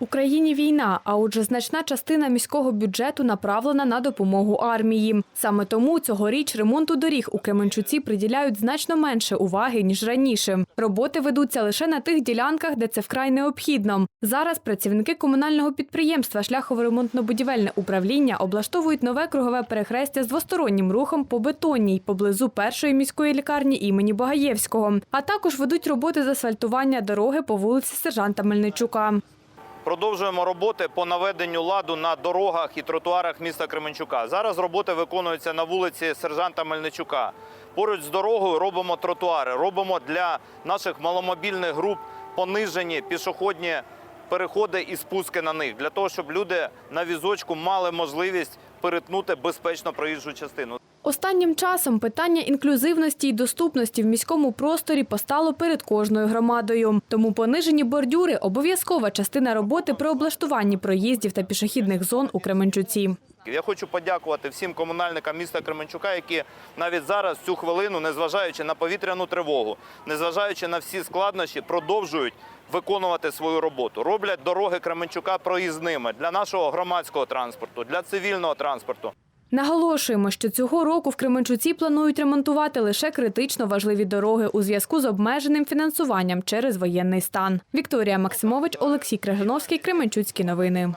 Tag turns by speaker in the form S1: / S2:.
S1: Україні війна, а отже, значна частина міського бюджету направлена на допомогу армії. Саме тому цьогоріч ремонту доріг у Кременчуці приділяють значно менше уваги ніж раніше. Роботи ведуться лише на тих ділянках, де це вкрай необхідно. Зараз працівники комунального підприємства Шляхово-ремонтно-будівельне управління облаштовують нове кругове перехрестя з двостороннім рухом по бетонній поблизу першої міської лікарні імені Богаєвського. А також ведуть роботи з асфальтування дороги по вулиці сержанта Мельничука.
S2: Продовжуємо роботи по наведенню ладу на дорогах і тротуарах міста Кременчука. Зараз роботи виконуються на вулиці сержанта Мельничука. Поруч з дорогою робимо тротуари, робимо для наших маломобільних груп понижені пішохідні переходи і спуски на них, для того, щоб люди на візочку мали можливість перетнути безпечно проїжджу частину.
S1: Останнім часом питання інклюзивності і доступності в міському просторі постало перед кожною громадою. Тому понижені бордюри – обов'язкова частина роботи при облаштуванні проїздів та пішохідних зон у Кременчуці.
S2: Я хочу подякувати всім комунальникам міста Кременчука, які навіть зараз цю хвилину, незважаючи на повітряну тривогу, незважаючи на всі складнощі, продовжують виконувати свою роботу. Роблять дороги Кременчука проїзними для нашого громадського транспорту, для цивільного транспорту.
S1: Наголошуємо, що цього року в Кременчуці планують ремонтувати лише критично важливі дороги у зв'язку з обмеженим фінансуванням через воєнний стан. Вікторія Максимович, Олексій Крижановський, Кременчуцькі новини.